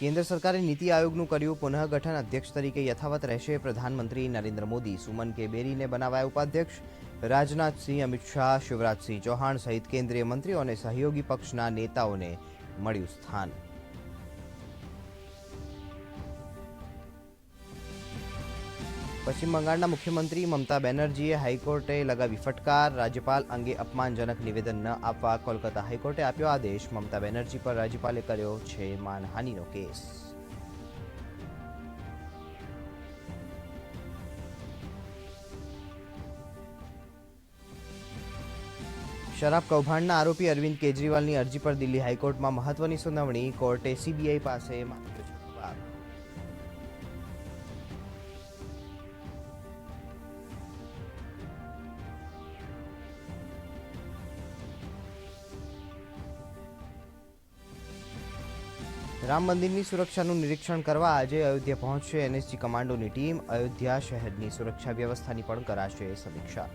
કેન્દ્ર સરકારે નીતિ આયોગનું કર્યું પુનઃગઠન અધ્યક્ષ તરીકે યથાવત રહેશે પ્રધાનમંત્રી નરેન્દ્ર મોદી. સુમન કે બેરીને બનાવાયા ઉપાધ્યક્ષ. રાજનાથસિંહ અમિત શાહ શિવરાજસિંહ ચૌહાણ સહિત કેન્દ્રીય મંત્રીઓ અને સહયોગી પક્ષના નેતાઓને મળ્યું સ્થાન. પશ્ચિમ બંગાળના મુખ્યમંત્રી મમતા બેનર્જીએ હાઈકોર્ટે લગાવી ફટકાર. રાજ્યપાલ અંગે અપમાનજનક નિવેદન ન આપવા કોલકાતા હાઈકોર્ટે આપ્યો આદેશ. મમતા બેનર્જી પર રાજ્યપાલે કર્યો છે માનહાનિનો કેસ. શરાબ કૌભાંડના આરોપી અરવિંદ કેજરીવાલની અરજી પર દિલ્હી હાઈકોર્ટમાં મહત્વની સુનાવણી. કોર્ટે સીબીઆઈ પાસે માંગ્યો રામ મંદિરની સુરક્ષાનું નિરીક્ષણ કરવા આજે અયોધ્યા પહોંચશે એનએસજી કમાન્ડોની ટીમ અયોધ્યા શહેરની સુરક્ષા વ્યવસ્થાની પણ કરાશે સમીક્ષા.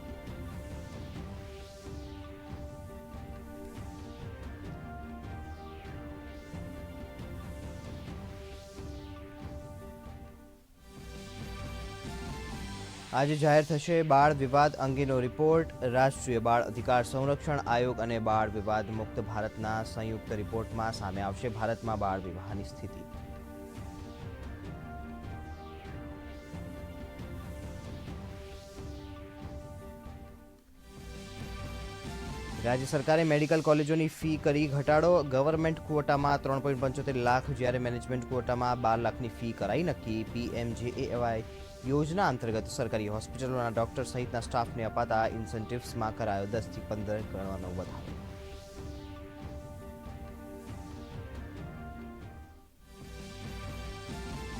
આજે જાહેર થશે બાળ વિવાદ અંગેનો રિપોર્ટ રાષ્ટ્રીય બાળ અધિકાર સંરક્ષણ આયોગ અને બાળ વિવાદ મુક્ત ભારતના સંયુક્ત રિપોર્ટમાં સામે આવશે ભારતમાં બાળ વિવાહની સ્થિતિ. રાજ્ય સરકારે મેડિકલ કોલેજોની ફી કરી ઘટાડો. ગવર્મેન્ટ ક્વોટામાં ત્રણ પોઈન્ટ પંચોતેર લાખ, જ્યારે મેનેજમેન્ટ ક્વોટામાં બાર લાખની ફી કરાઈ નક્કી. પીએમજેએવાય યોજના અંતર્ગત સરકારી હોસ્પિટલોના ડોક્ટર સહિતના સ્ટાફને અપાતા ઇન્સેન્ટિવ્સમાં કરાયો દસથી પંદર ગણવાનો વધારો.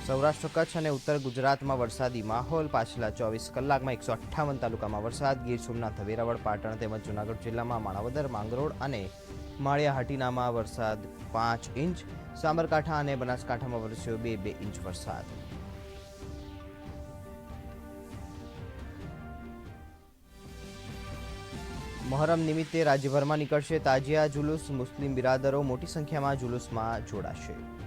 સૌરાષ્ટ્ર કચ્છ અને ઉત્તર ગુજરાતમાં વરસાદી માહોલ. પાછલા ચોવીસ કલાકમાં એકસો અઠ્ઠાવન તાલુકામાં વરસાદ. ગીર સોમનાથ, વેરાવળ, પાટણ તેમજ જૂનાગઢ જિલ્લામાં માણાવદર, માંગરોળ અને માળિયાહાટીનામાં વરસાદ પાંચ ઇંચ. સાબરકાંઠા અને બનાસકાંઠામાં વરસ્યો બે બે ઇંચ વરસાદ. મોહરમ નિમિત્તે રાજ્યભરમાં નીકળશે તાજિયા જુલુસ. મુસ્લિમ બિરાદરો મોટી સંખ્યામાં જુલુસમાં જોડાશે.